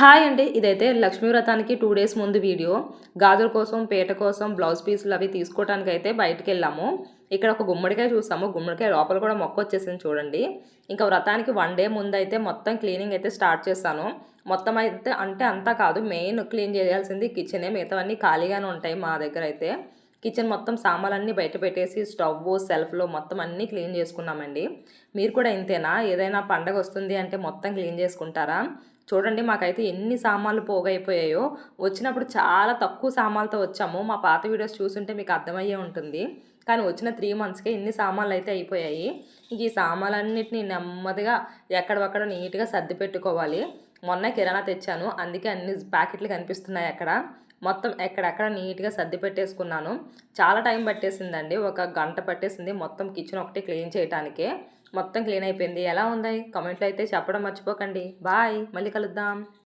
Hi అండి ఇదైతే లక్ష్మీ వ్రతానికి టూ డేస్ ముందు వీడియో. గాజుల కోసం పీట కోసం బ్లౌజ్ పీసులు అవి తీసుకోవడానికి అయితే బయటకు వెళ్ళాము ఇక్కడ ఒక గుమ్మడికాయ చూసాము. గుమ్మడికాయ లోపల కూడా మొక్క వచ్చేసింది చూడండి. ఇంకా వ్రతానికి వన్ డే ముందు అయితే మొత్తం క్లీనింగ్ అయితే స్టార్ట్ చేస్తాను మొత్తం అయితే అంటే అంతా కాదు మెయిన్ క్లీన్ చేయాల్సింది కిచెనే మిగతావన్నీ ఖాళీగానే ఉంటాయి మా దగ్గర అయితే. కిచెన్ మొత్తం సామాన్లన్నీ బయట పెట్టేసి స్టవ్ సెల్ఫ్లో మొత్తం అన్నీ క్లీన్ చేసుకున్నామండి. మీరు కూడా ఇంతేనా? ఏదైనా పండగ వస్తుంది అంటే మొత్తం క్లీన్ చేసుకుంటారా? చూడండి మాకైతే ఎన్ని సామాన్లు పోగైపోయాయో. వచ్చినప్పుడు చాలా తక్కువ సామాన్లతో వచ్చాము. మా పాత వీడియోస్ చూసుంటే మీకు అర్థమయ్యే ఉంటుంది. కానీ వచ్చిన త్రీ మంత్స్కే ఇన్ని సామాన్లు అయితే అయిపోయాయి. ఈ సామాన్లన్నింటినీ నెమ్మదిగా ఎక్కడొక్కడ నీట్గా సర్ది పెట్టుకోవాలి. మొన్న కిరాణా తెచ్చాను. అందుకే అన్ని ప్యాకెట్లు కనిపిస్తున్నాయి అక్కడ. మొత్తం ఎక్కడెక్కడ నీట్గా సర్ది పెట్టేసుకున్నాను. చాలా టైం పట్టేసిందండి. ఒక గంట పట్టేసింది మొత్తం కిచెన్ ఒకటి క్లీన్ చేయడానికే మొత్తం క్లీన్ అయిపోయింది. ఎలా ఉంది? కమెంట్లో అయితే చెప్పడం మర్చిపోకండి. బాయ్. మళ్ళీ కలుద్దాం.